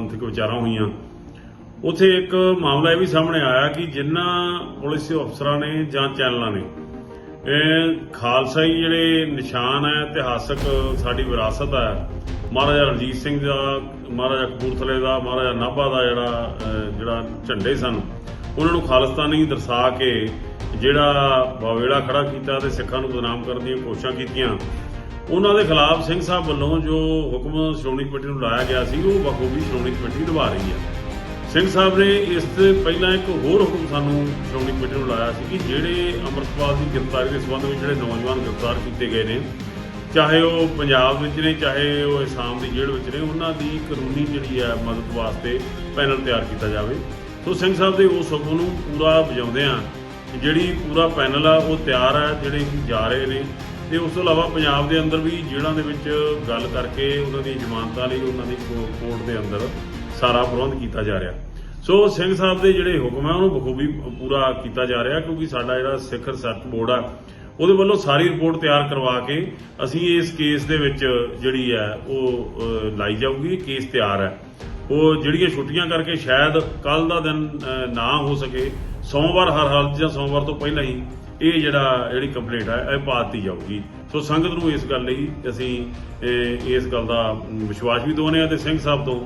ਪੰਥਕ ਵਿਚਾਰਾਂ ਹੋਈਆਂ। ਉਥੇ ਇੱਕ ਮਾਮਲਾ ਇਹ ਵੀ ਸਾਹਮਣੇ ਆਇਆ ਕਿ ਜਿਨ੍ਹਾਂ ਪੁਲਿਸ ਅਫਸਰਾਂ ਨੇ ਜਾਂ ਚੈਨਲਾਂ ਨੇ, ਇਹ ਖਾਲਸਾਈ ਜਿਹੜੇ ਨਿਸ਼ਾਨ ਹੈ, ਇਤਿਹਾਸਕ ਸਾਡੀ ਵਿਰਾਸਤ ਹੈ, ਮਹਾਰਾਜਾ ਰਣਜੀਤ ਸਿੰਘ ਦਾ, ਮਹਾਰਾਜਾ ਕਪੂਰਥਲੇ ਦਾ, ਮਹਾਰਾਜਾ ਨਾਭਾ ਦਾ ਜਿਹੜਾ ਜਿਹੜਾ ਝੰਡੇ ਸਨ, ਉਹਨਾਂ ਨੂੰ ਖਾਲਿਸਤਾਨੀ ਦਰਸਾ ਕੇ ਜਿਹੜਾ ਬਾਵੇੜਾ ਖੜਾ ਕੀਤਾ ਤੇ ਸਿੱਖਾਂ ਨੂੰ ਬਦਨਾਮ ਕਰਨ ਦੀਆਂ ਕੋਸ਼ਿਸ਼ਾਂ ਕੀਤੀਆਂ। ਉਹਨਾਂ ਦੇ ਖਿਲਾਫ ਸਿੰਘ ਸਾਹਿਬ ਵੱਲੋਂ ਜੋ ਹੁਕਮ ਸ਼੍ਰੋਮਣੀ ਕਮੇਟੀ ਨੂੰ ਲਾਇਆ ਗਿਆ ਸੀ, ਉਹ ਬਖੂਬੀ ਸ਼੍ਰੋਮਣੀ ਕਮੇਟੀ ਨਿਭਾ ਰਹੀ ਹੈ। ਸਿੰਘ ਸਾਹਿਬ ਨੇ ਇਸ ਤੋਂ ਪਹਿਲਾਂ ਇੱਕ ਹੋਰ ਹੁਕਮ ਸਾਨੂੰ ਸ਼੍ਰੋਮਣੀ ਕਮੇਟੀ ਨੂੰ ਲਾਇਆ ਸੀ ਕਿ ਜਿਹੜੇ ਅੰਮ੍ਰਿਤਪਾਲ ਦੀ ਗ੍ਰਿਫਤਾਰੀ ਦੇ ਸੰਬੰਧ ਵਿੱਚ ਜਿਹੜੇ ਨੌਜਵਾਨ ਗ੍ਰਿਫਤਾਰ ਕੀਤੇ ਗਏ ਨੇ, ਚਾਹੇ ਉਹ ਪੰਜਾਬ ਵਿੱਚ ਨੇ, ਚਾਹੇ ਉਹ ਅਸਾਮ ਦੀ ਜੇਲ੍ਹ ਵਿੱਚ ਨੇ, ਉਹਨਾਂ ਦੀ ਕਾਨੂੰਨੀ ਜਿਹੜੀ ਹੈ ਮਦਦ ਵਾਸਤੇ ਪੈਨਲ ਤਿਆਰ ਕੀਤਾ ਜਾਵੇ। ਸੋ ਸਿੰਘ ਸਾਹਿਬ ਦੇ ਉਸ ਹੁਕਮ ਨੂੰ ਪੂਰਾ ਵਜਾਉਂਦੇ ਆ ਜਿਹੜੀ ਪੂਰਾ ਪੈਨਲ ਆ, ਉਹ ਤਿਆਰ ਹੈ ਜਿਹੜੇ ਜਾ ਰਹੇ ਨੇ ਤੇ ਉਸ ਤੋਂ ਇਲਾਵਾ ਪੰਜਾਬ ਦੇ ਅੰਦਰ ਵੀ ਜੇਲ੍ਹਾਂ ਦੇ ਵਿੱਚ ਗੱਲ ਕਰਕੇ ਉਹਨਾਂ ਦੀ ਜ਼ਮਾਨਤਾਂ ਲਈ ਉਹਨਾਂ ਦੀ ਕੋਰਟ ਦੇ ਅੰਦਰ ਸਾਰਾ ਪ੍ਰਬੰਧ ਕੀਤਾ ਜਾ ਰਿਹਾ। ਸੋ ਸਿੰਘ ਸਾਹਿਬ ਦੇ ਜਿਹੜੇ ਹੁਕਮ ਹੈ ਉਹਨੂੰ ਬਖੂਬੀ ਪੂਰਾ ਕੀਤਾ ਜਾ ਰਿਹਾ ਕਿਉਂਕਿ ਸਾਡਾ ਜਿਹੜਾ ਸਿੱਖ ਰਿਸਰਚ ਬੋਰਡ ਆ, ਉਹਦੇ ਵੱਲੋਂ ਸਾਰੀ ਰਿਪੋਰਟ ਤਿਆਰ ਕਰਵਾ ਕੇ ਅਸੀਂ ਇਸ ਕੇਸ ਦੇ ਵਿੱਚ ਜਿਹੜੀ ਹੈ ਉਹ ਲਾਈ ਜਾਊਗੀ ਕੇਸ ਤਿਆਰ ਹੈ ਉਹ ਜਿਹੜੀਆਂ ਛੁੱਟੀਆਂ ਕਰਕੇ ਸ਼ਾਇਦ ਕੱਲ ਦਾ ਦਿਨ ਨਾ ਹੋ ਸਕੇ, ਸੋਮਵਾਰ ਹਰ ਹਾਲਤ ਜਾਂ ਸੋਮਵਾਰ ਤੋਂ ਪਹਿਲਾਂ ਹੀ ਇਹ ਜਿਹੜਾ ਜਿਹੜੀ ਕੰਪਲੇਂਟ ਹੈ ਇਹ ਪਾ ਦਿੱਤੀ ਜਾਊਗੀ। ਸੋ ਸੰਗਤ ਨੂੰ ਇਸ ਗੱਲ ਲਈ ਅਸੀਂ ਇਸ ਗੱਲ ਦਾ ਵਿਸ਼ਵਾਸ ਵੀ ਦਵਾਉਂਦੇ ਹਾਂ ਤੇ ਸਿੰਘ ਸਾਹਿਬ ਤੋਂ